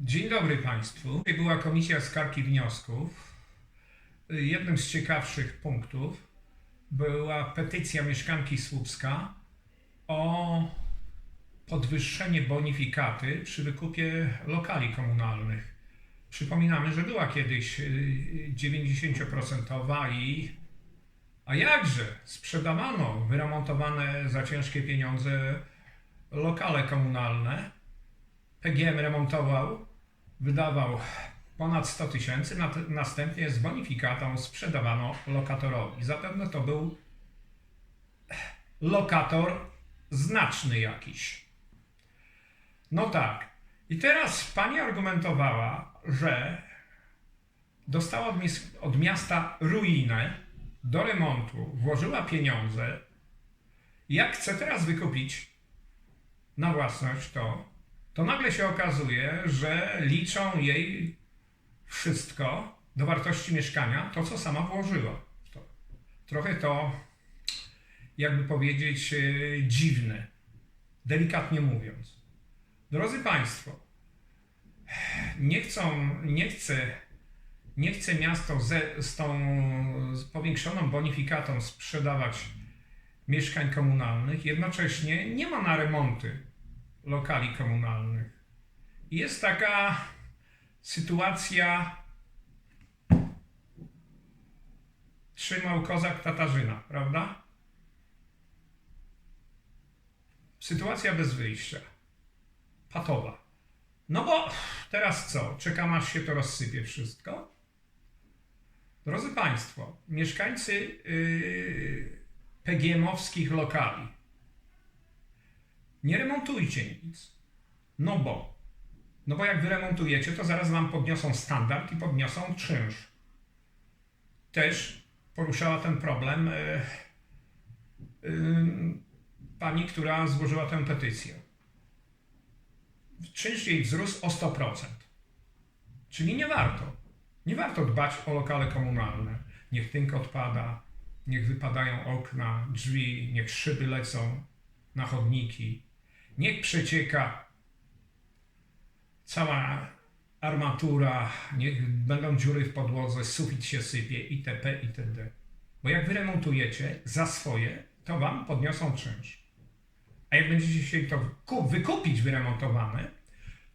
Dzień dobry Państwu. Była komisja skarg i wniosków. Jednym z ciekawszych punktów była petycja mieszkanki Słupska o podwyższenie bonifikaty przy wykupie lokali komunalnych. Przypominamy, że była kiedyś y, 90% i a jakże sprzedawano wyremontowane za ciężkie pieniądze lokale komunalne. PGM remontował, wydawał ponad 100 tysięcy, następnie z bonifikatą sprzedawano lokatorowi. Zapewne to był lokator znaczny jakiś. No tak. I teraz pani argumentowała, że dostała od miasta ruinę do remontu, włożyła pieniądze. Jak chce teraz wykupić na własność to, to nagle się okazuje, że liczą jej wszystko do wartości mieszkania, to co sama włożyła. To. Trochę to, jakby powiedzieć, e, dziwne, delikatnie mówiąc. Drodzy Państwo, nie chcą, nie chce, nie chce miasto ze, z tą powiększoną bonifikatą sprzedawać mieszkań komunalnych, jednocześnie nie ma na remonty lokali komunalnych. Jest taka sytuacja trzymał kozak Tatarzyna, prawda? Sytuacja bez wyjścia. Patowa. No bo teraz co? Czekam aż się to rozsypie wszystko? Drodzy Państwo, mieszkańcy yy, PGM-owskich lokali, nie remontujcie nic. No bo. No bo jak wyremontujecie, to zaraz wam podniosą standard i podniosą czynsz. Też poruszała ten problem e, y, pani, która złożyła tę petycję. Czynsz jej wzrósł o 100%. Czyli nie warto. Nie warto dbać o lokale komunalne. Niech tynk odpada, niech wypadają okna, drzwi, niech szyby lecą na chodniki. Niech przecieka cała armatura, niech będą dziury w podłodze, sufit się sypie itp. itd. Bo jak wyremontujecie za swoje, to wam podniosą czynsz. A jak będziecie chcieli to wyku- wykupić wyremontowane,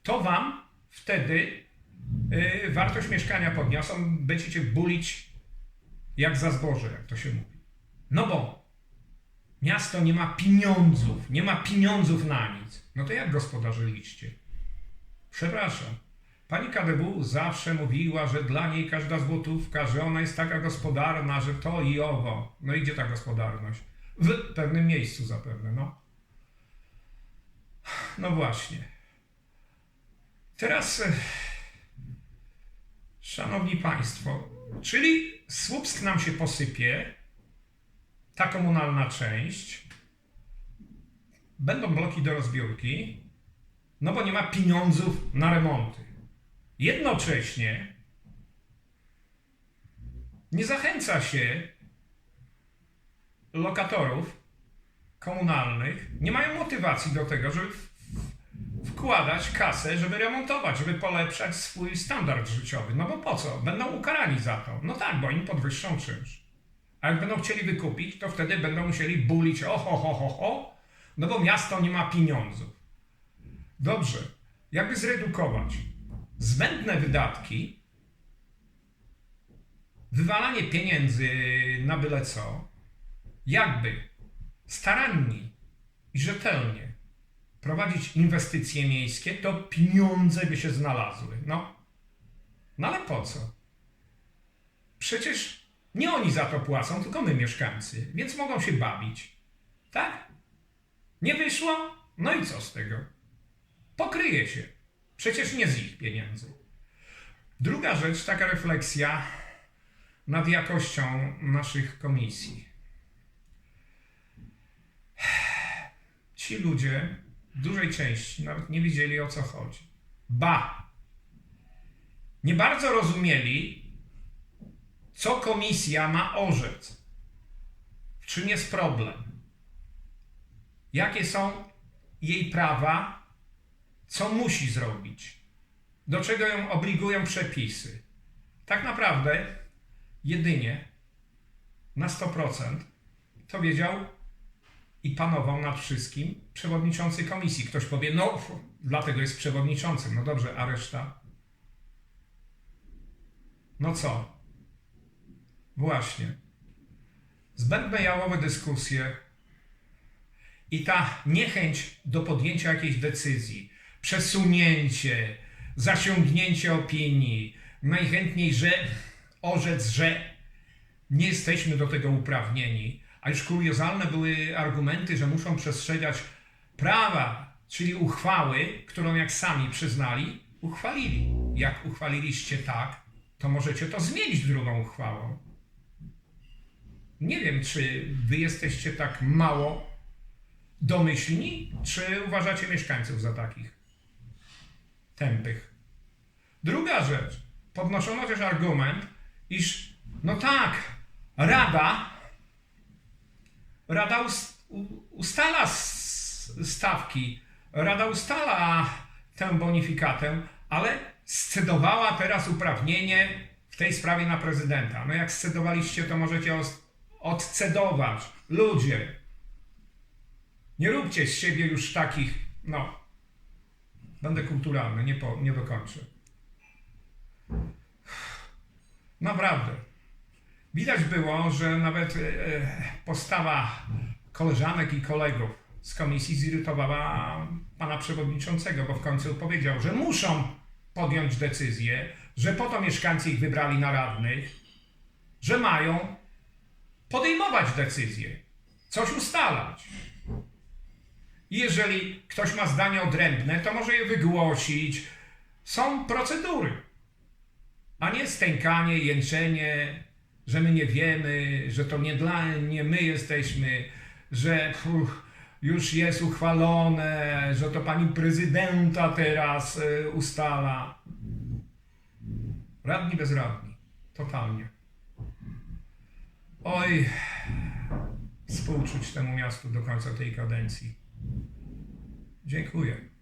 to wam wtedy y, wartość mieszkania podniosą, będziecie bulić jak za zboże, jak to się mówi. No bo Miasto nie ma pieniądzów, nie ma pieniądzów na nic. No to jak gospodarzyliście? Przepraszam. Pani KDW zawsze mówiła, że dla niej każda złotówka, że ona jest taka gospodarna, że to i owo. No i gdzie ta gospodarność? W pewnym miejscu zapewne, no. No właśnie. Teraz, e, szanowni państwo, czyli Słupsk nam się posypie, ta komunalna część, będą bloki do rozbiórki, no bo nie ma pieniądzów na remonty. Jednocześnie nie zachęca się lokatorów komunalnych, nie mają motywacji do tego, żeby wkładać kasę, żeby remontować, żeby polepszać swój standard życiowy. No bo po co? Będą ukarani za to. No tak, bo im podwyższą czynsz. A jak będą chcieli wykupić, to wtedy będą musieli bulić o ho, ho, ho, ho, no bo miasto nie ma pieniądzów. Dobrze, jakby zredukować zbędne wydatki, wywalanie pieniędzy na byle co, jakby starannie i rzetelnie prowadzić inwestycje miejskie, to pieniądze by się znalazły. No, no ale po co? Przecież nie oni za to płacą, tylko my mieszkańcy, więc mogą się bawić. Tak? Nie wyszło? No i co z tego? Pokryje się. Przecież nie z ich pieniędzy. Druga rzecz, taka refleksja nad jakością naszych komisji. Ci ludzie w dużej części nawet nie wiedzieli o co chodzi. Ba! Nie bardzo rozumieli, co komisja ma orzec? W czym jest problem? Jakie są jej prawa? Co musi zrobić? do czego ją obligują przepisy. Tak naprawdę jedynie na 100% to wiedział i panował nad wszystkim przewodniczący komisji. Ktoś powie, no dlatego jest przewodniczącym. No dobrze, a reszta? No co? Właśnie. Zbędne jałowe dyskusje i ta niechęć do podjęcia jakiejś decyzji, przesunięcie, zasięgnięcie opinii, najchętniej, że orzec, że nie jesteśmy do tego uprawnieni, a już kuriozalne były argumenty, że muszą przestrzegać prawa, czyli uchwały, którą jak sami przyznali, uchwalili. Jak uchwaliliście tak, to możecie to zmienić drugą uchwałą. Nie wiem, czy wy jesteście tak mało domyślni, czy uważacie mieszkańców za takich tępych. Druga rzecz. Podnoszono też argument, iż no tak, Rada Rada ustala stawki, Rada ustala tę bonifikatę, ale scedowała teraz uprawnienie w tej sprawie na prezydenta. No jak scedowaliście, to możecie odcedować. Ludzie, nie róbcie z siebie już takich, no, będę kulturalny, nie, po, nie dokończę. Naprawdę. Widać było, że nawet e, postawa koleżanek i kolegów z komisji zirytowała pana przewodniczącego, bo w końcu powiedział, że muszą podjąć decyzję, że po to mieszkańcy ich wybrali na radnych, że mają podejmować decyzje, coś ustalać. Jeżeli ktoś ma zdanie odrębne, to może je wygłosić. Są procedury a nie stękanie, jęczenie, że my nie wiemy, że to nie dla nie my jesteśmy, że już jest uchwalone, że to pani prezydenta teraz y, ustala. Radni bezradni. Totalnie. Oj, współczuć temu miastu do końca tej kadencji. Dziękuję.